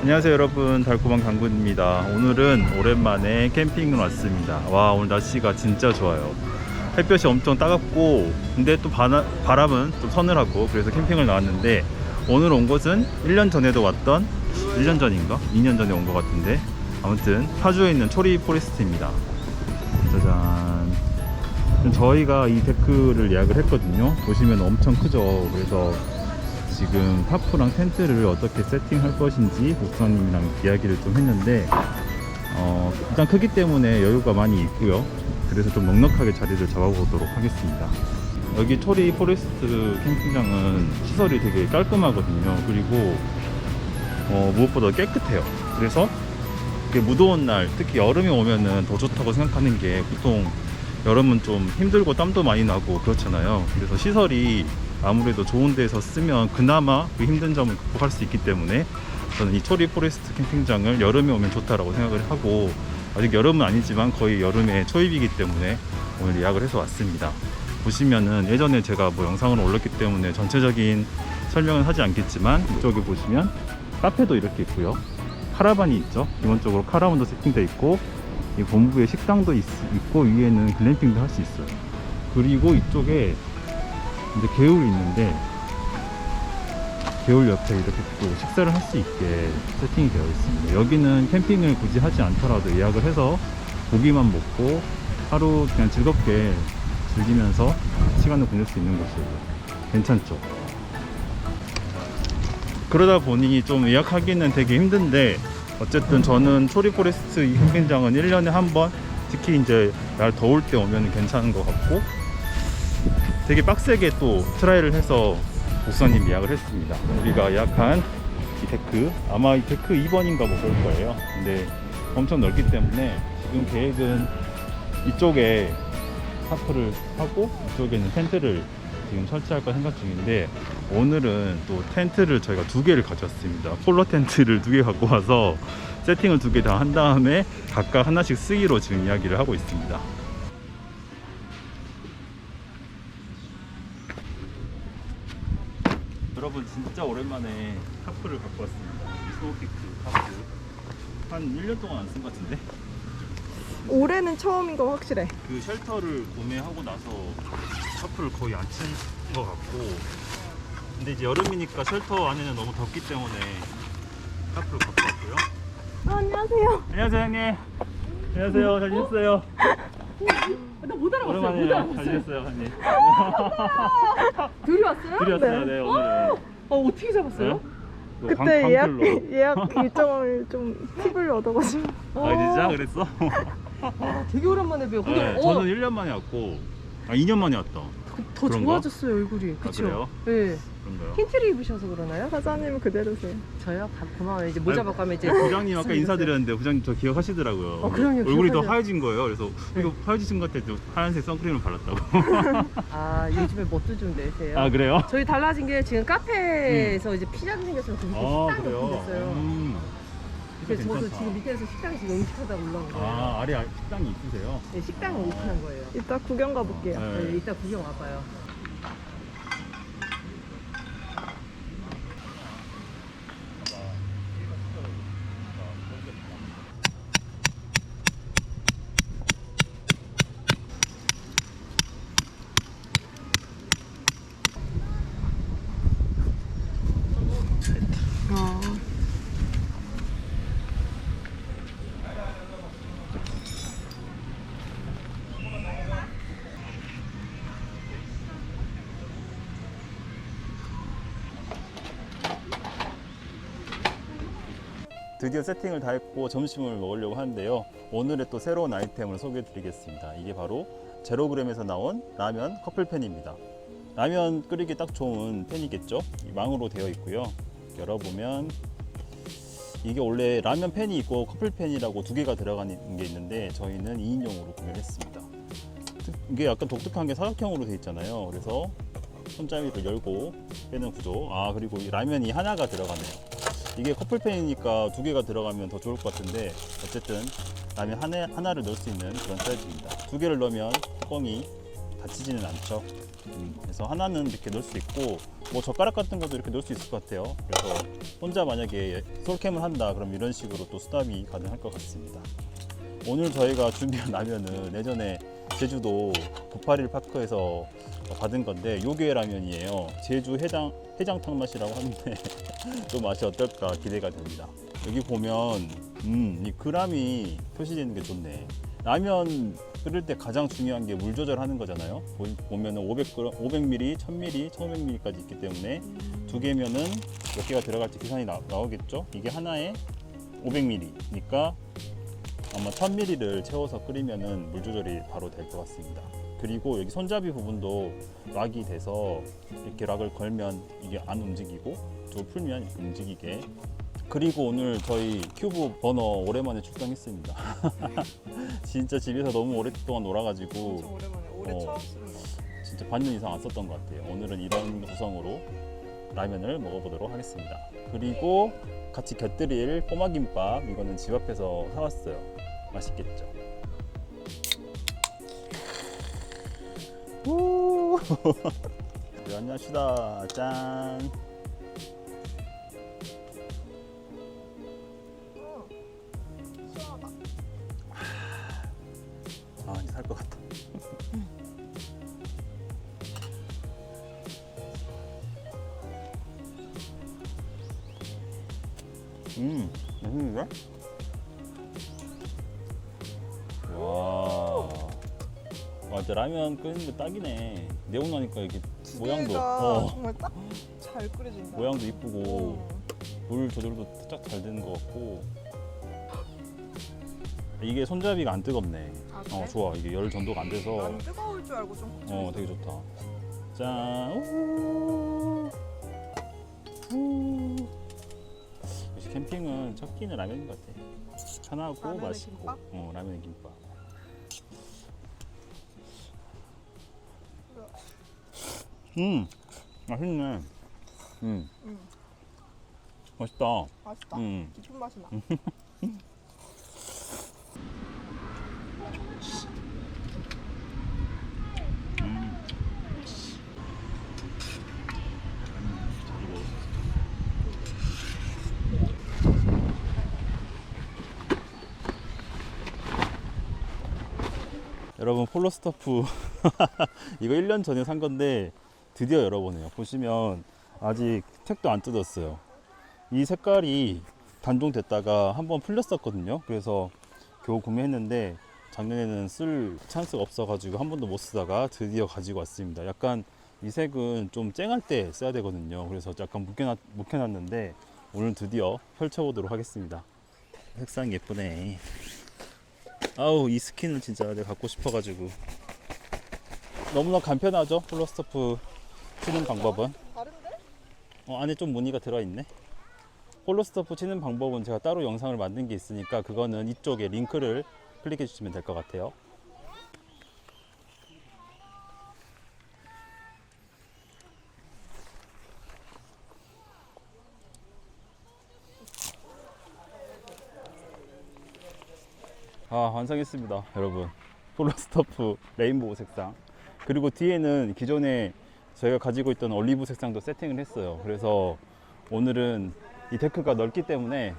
안녕하세요 여러분. 달콤한 강군입니다. 오늘은 오랜만에 캠핑을 왔습니다. 와 오늘 날씨가 진짜 좋아요. 햇볕이 엄청 따갑고 근데 또 바나, 바람은 좀 서늘하고 그래서 캠핑을 나왔는데 오늘 온 곳은 1년 전에도 왔던 1년 전인가? 2년 전에 온 것 같은데? 아무튼 파주에 있는 초리 포레스트입니다. 짜잔. 저희가 이 데크를 예약을 했거든요. 보시면 엄청 크죠. 그래서 지금 타프랑 텐트를 어떻게 세팅할 것인지 목사님이랑 이야기를 좀 했는데 어, 일단 크기 때문에 여유가 많이 있고요. 그래서 좀 넉넉하게 자리를 잡아보도록 하겠습니다. 여기 토리 포레스트 캠핑장은 시설이 되게 깔끔하거든요. 그리고 어, 무엇보다 깨끗해요. 그래서 무더운 날 특히 여름에 오면은 더 좋다고 생각하는 게 보통 여름은 좀 힘들고 땀도 많이 나고 그렇잖아요. 그래서 시설이 아무래도 좋은 데서 쓰면 그나마 그 힘든 점을 극복할 수 있기 때문에 저는 이 초리 포레스트 캠핑장을 여름에 오면 좋다라고 생각을 하고 아직 여름은 아니지만 거의 여름에 초입이기 때문에 오늘 예약을 해서 왔습니다. 보시면은 예전에 제가 뭐 영상을 올렸기 때문에 전체적인 설명은 하지 않겠지만 이쪽에 보시면 카페도 이렇게 있고요. 카라반이 있죠. 기본적으로 카라반도 세팅되어 있고 이 본부에 식당도 있, 고 위에는 글램핑도 할 수 있어요. 그리고 이쪽에 이제 개울이 있는데 개울 옆에 이렇게 또 식사를 할 수 있게 세팅이 되어 있습니다. 여기는 캠핑을 굳이 하지 않더라도 예약을 해서 고기만 먹고 하루 그냥 즐겁게 즐기면서 시간을 보낼 수 있는 곳이에요. 괜찮죠? 그러다 보니 좀 예약하기는 되게 힘든데 어쨌든 저는 초리포레스트 이 캠핑장은 1년에 한 번 특히 이제 날 더울 때 오면 괜찮은 것 같고 되게 빡세게 또 트라이를 해서 목사님 예약을 했습니다. 우리가 예약한 이 데크 아마 이 데크 2번인가 뭐 그럴 거예요. 근데 엄청 넓기 때문에 지금 계획은 이쪽에 타프를 하고 이쪽에는 텐트를 지금 설치할까 생각 중인데 오늘은 또 텐트를 저희가 두 개를 가져왔습니다. 폴로 텐트를 두 개 갖고 와서 세팅을 두 개 다 한 다음에 각각 하나씩 쓰기로 지금 이야기를 하고 있습니다 여러분 진짜 오랜만에 타프를 갖고 왔습니다. 이 스노우피크 타프. 한 1년 동안 안 쓴 것 같은데? 올해는 처음인 거 확실해. 그 쉘터를 구매하고 나서 타프를 거의 안친것 같고 근데 이제 여름이니까 쉘터 안에는 너무 덥기 때문에 타프를 갖고 왔고요. 아, 안녕하세요. 안녕하세요 형님. 안녕하세요. 잘 지냈어요? 나 못 알아봤어요. 오랜만에 못잘 알아봤어요. 지냈어요 형님. 둘이 왔어요? 둘이 왔어요 네. 네 오늘은 어, 어떻게 잡았어요? 네? 그때 예약. 예약 일정을 좀 팁을 얻어가지고. 아 진짜 그랬어? 아, 되게 오랜만에 뵈요. 근데 네, 어, 저는 1년 만에 왔고 아 2년 만에 왔다 그- 더 그런가? 좋아졌어요 얼굴이. 그쵸? 그래요? 네. 그런가요? 흰티를 입으셔서 그러나요? 사장님은 그대로세요. 저요? 가- 고마워요. 이제 모자 아니, 바꿔 하면 이제 부장님 아까 인사드렸는데 부장님 저 기억하시더라고요. 어, 그럼요, 얼굴이 더 기억하죠. 하얘진 거예요. 그래서 이거 하얘지신 것 같아. 좀 하얀색 선크림을 발랐다고. 아 요즘에 멋도 좀 내세요. 아 그래요? 저희 달라진 게 지금 카페에서 이제 피자도 생겼어요. 그 밑에 아 식당이 그래요. 생겼어요. 음, 그래서 저도 괜찮다. 지금 밑에서 식당에 지금 음식하다 올라온 거예요. 아 아래 식당이 있으세요? 네, 식당을 오픈한 거예요. 이따 구경 가볼게요. 네. 네, 이따 구경 와봐요. 아, 드디어 세팅을 다 했고 점심을 먹으려고 하는데요. 오늘의 또 새로운 아이템을 소개해 드리겠습니다. 이게 바로 제로그램에서 나온 라면 커플팬입니다. 라면 끓이기 딱 좋은 팬이겠죠? 이 망으로 되어 있고요. 열어보면 이게 원래 라면 팬이 있고 커플 팬이라고 두 개가 들어가는 게 있는데 저희는 2인용으로 구매를 했습니다. 이게 약간 독특한 게 사각형으로 되어 있잖아요. 그래서 손잡이를 열고 빼는 구조. 아 그리고 이 라면이 하나가 들어가네요. 이게 커플팬이니까 두 개가 들어가면 더 좋을 것 같은데 어쨌든 라면 하나, 하나를 넣을 수 있는 그런 사이즈입니다. 두 개를 넣으면 뚜껑이 닫히지는 않죠. 음, 그래서 하나는 이렇게 넣을 수 있고 뭐 젓가락 같은 것도 이렇게 넣을 수 있을 것 같아요. 그래서 혼자 만약에 솔캠을 한다 그럼 이런 식으로 또 수납이 가능할 것 같습니다. 오늘 저희가 준비한 라면은 예전에 제주도 부파릴 파크에서 받은 건데 요괴 라면이에요. 제주 해장 해장탕 맛이라고 하는데 또 맛이 어떨까 기대가 됩니다. 여기 보면 음, 이 그람이 표시되어 있는 게 좋네. 라면 끓일 때 가장 중요한 게 물 조절하는 거잖아요. 보- 보면은 500g, 500ml, 1000ml, 1500ml까지 있기 때문에 두 개면은 몇 개가 들어갈지 계산이 나, 나오겠죠. 이게 하나에 500ml니까 아마 1000ml를 채워서 끓이면은 물 조절이 바로 될 것 같습니다. 그리고 여기 손잡이 부분도 락이 돼서 이렇게 락을 걸면 이게 안 움직이고 또 풀면 이렇게 움직이게. 그리고 오늘 저희 큐브 버너 오랜만에 출동했습니다. 진짜 집에서 너무 오랫동안 놀아가지고 오랜만에 올해 어. 처음 쓰는 거. 진짜 반년 이상 안 썼던 것 같아요. 오늘은 이런 구성으로 라면을 먹어보도록 하겠습니다. 그리고 같이 곁들일 꼬마김밥 이거는 집 앞에서 사왔어요. 맛있겠죠? 우! 네, 안녕하시다. 짠. 음, 맛있는데? 와, 와, 진짜 라면 끓이는 게 딱이네. 네모나니까 이게 모양도, 어, 정말 딱 잘 끓여진다. 모양도 이쁘고 음. 물 조절도 딱 잘 되는 것 같고. 이게 손잡이가 안 뜨겁네. 아, 어, 그래? 좋아. 이게 열 전도가 안 돼서. 난 뜨거울 줄 알고 좀 어, 되게 좋다. 짠. 우. 우. 캠핑은 첫 끼는 라면인 것 같아. 편하고 라면에 맛있고. 김밥? 어, 라면에 김밥. 음, 맛있네. 음, 음. 맛있다. 맛있다. 음. 깊은 맛이 나. 폴로스토프. 이거 1년 전에 산 건데 드디어 열어보네요. 보시면 아직 택도 안 뜯었어요. 이 색깔이 단종됐다가 한번 풀렸었거든요. 그래서 겨우 구매했는데 작년에는 쓸 찬스가 없어가지고 한 번도 못 쓰다가 드디어 가지고 왔습니다. 약간 이 색은 좀 쨍할 때 써야 되거든요. 그래서 약간 묵혀놨, 묵혀놨는데 오늘 드디어 펼쳐보도록 하겠습니다. 색상 예쁘네 아우 이 스킨을 진짜 내가 갖고 싶어가지고. 너무나 간편하죠? 폴로스토프 치는 방법은? 어, 안에 좀 무늬가 들어있네. 폴로스토프 치는 방법은 제가 따로 영상을 만든 게 있으니까 그거는 이쪽에 링크를 클릭해 주시면 될 것 같아요 아 완성했습니다 여러분. 폴로스토프 레인보우 색상. 그리고 뒤에는 기존에 저희가 가지고 있던 올리브 색상도 세팅을 했어요. 그래서 오늘은 이 데크가 넓기 때문에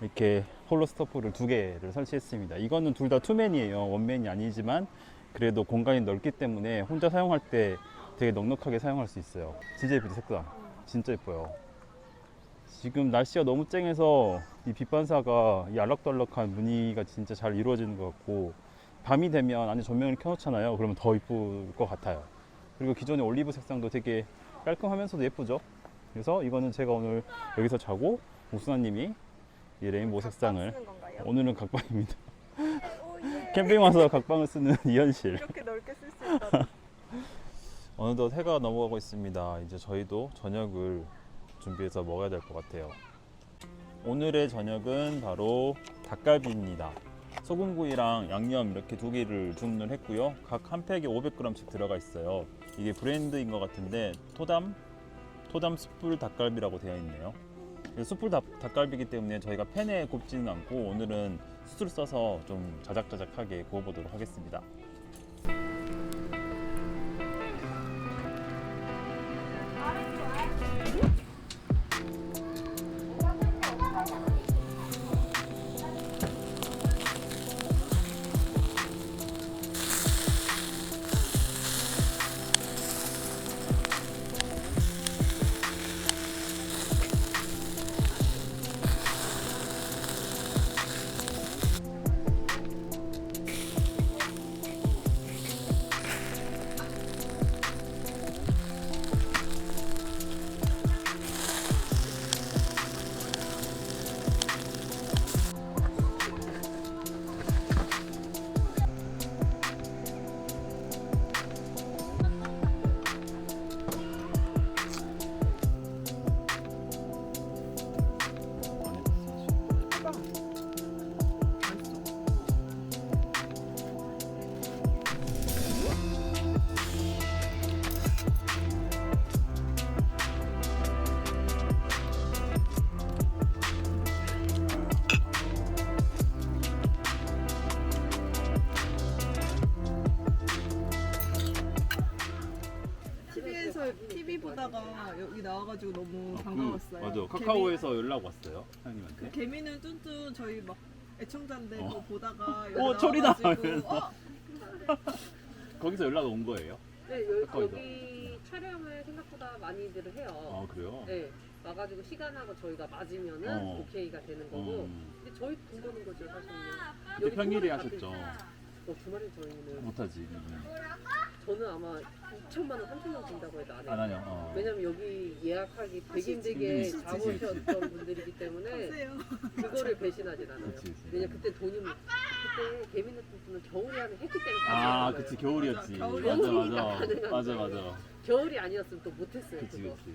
이렇게 폴로스토프를 두 개를 설치했습니다. 이거는 둘 다 투맨이에요. 원맨이 아니지만 그래도 공간이 넓기 때문에 혼자 사용할 때 되게 넉넉하게 사용할 수 있어요. 진짜 예쁘죠 색상. 진짜 예뻐요 지금 날씨가 너무 쨍해서 이 빛반사가 이 알락달락한 무늬가 진짜 잘 이루어지는 것 같고 밤이 되면 안에 조명을 켜놓잖아요. 그러면 더 이쁠 것 같아요. 그리고 기존의 올리브 색상도 되게 깔끔하면서도 예쁘죠. 그래서 이거는 제가 오늘 여기서 자고 우수나님이 이 레인보우 색상을? 오늘은 각방입니다. 오, 예. 캠핑 와서 각방을 쓰는 이현실. 이렇게 넓게 쓸 수 있다. 어느덧 해가 넘어가고 있습니다. 이제 저희도 저녁을 준비해서 먹어야 될 것 같아요. 오늘의 저녁은 바로 닭갈비입니다. 소금구이랑 양념 이렇게 두 개를 주문을 했고요. 각 한 팩에 500g씩 들어가 있어요. 이게 브랜드인 것 같은데 토담 토담 숯불 닭갈비라고 되어 있네요. 숯불 닭, 닭갈비이기 때문에 저희가 팬에 굽지는 않고 오늘은 숯을 써서 좀 자작자작하게 구워보도록 하겠습니다. 보다가 여기 나와가지고 너무 아, 반가웠어요. 그, 맞아. 개미- 카카오에서 연락 왔어요. 그 사장님한테. 개미는 뚠뚠 저희 막 애청자인데 어. 그거 보다가 여기 어, 철이다! 나와가지고 이러면서. 어? 거기서 연락 온 거예요? 네, 여기, 가까이서. 여기 촬영을 생각보다 많이들 해요. 아, 그래요? 네, 와가지고 시간하고 저희가 맞으면은 어. 오케이가 되는 거고. 음. 근데 저희 돈 버는 거죠, 사실은. 근데 평일에 통화를 하셨죠? 받을- 어, 주말에 저희는. 못하지. 음. 저는 아마 2천만 원, 3천만 원 준다고 해도 안 해요. 안 어. 왜냐면 여기 예약하기 되게 힘들게 잡으셨던 분들이기 때문에 그거를 배신하진 않아요. 그치, 그치. 왜냐 그때 돈이 그때 개미노트는 겨울에 하면 했기 때문에 아, 그치 겨울이었지. 겨울이 맞아 맞아. 맞아 맞아. 겨울이 아니었으면 또 못했어요. 그치 그거. 그치.